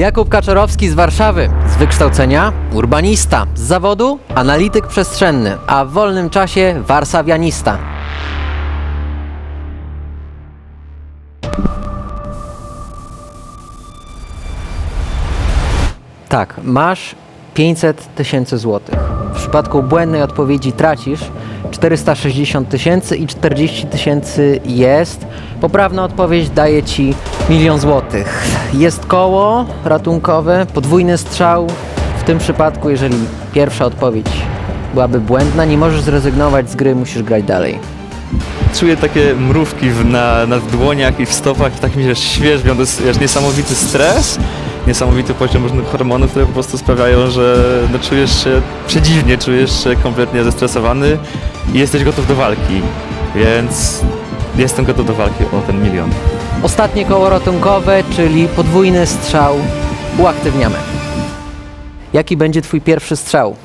Jakub Kaczorowski z Warszawy, z wykształcenia urbanista, z zawodu analityk przestrzenny, a w wolnym czasie warszawianista. Tak, masz 500 tysięcy złotych. W przypadku błędnej odpowiedzi tracisz 460 tysięcy i 40 tysięcy jest. Poprawna odpowiedź daje ci milion złotych. Jest koło ratunkowe, podwójny strzał. W tym przypadku, jeżeli pierwsza odpowiedź byłaby błędna, nie możesz zrezygnować z gry, musisz grać dalej. Czuję takie mrówki w, na, na dłoniach i w stopach, tak mi się świeżbią. To jest niesamowity stres, niesamowity poziom różnych hormonów, które po prostu sprawiają, że no, czujesz się przedziwnie, czujesz się kompletnie zestresowany i jesteś gotów do walki. Więc jestem gotów do walki o ten milion. Ostatnie koło ratunkowe, czyli podwójny strzał, uaktywniamy. Jaki będzie twój pierwszy strzał?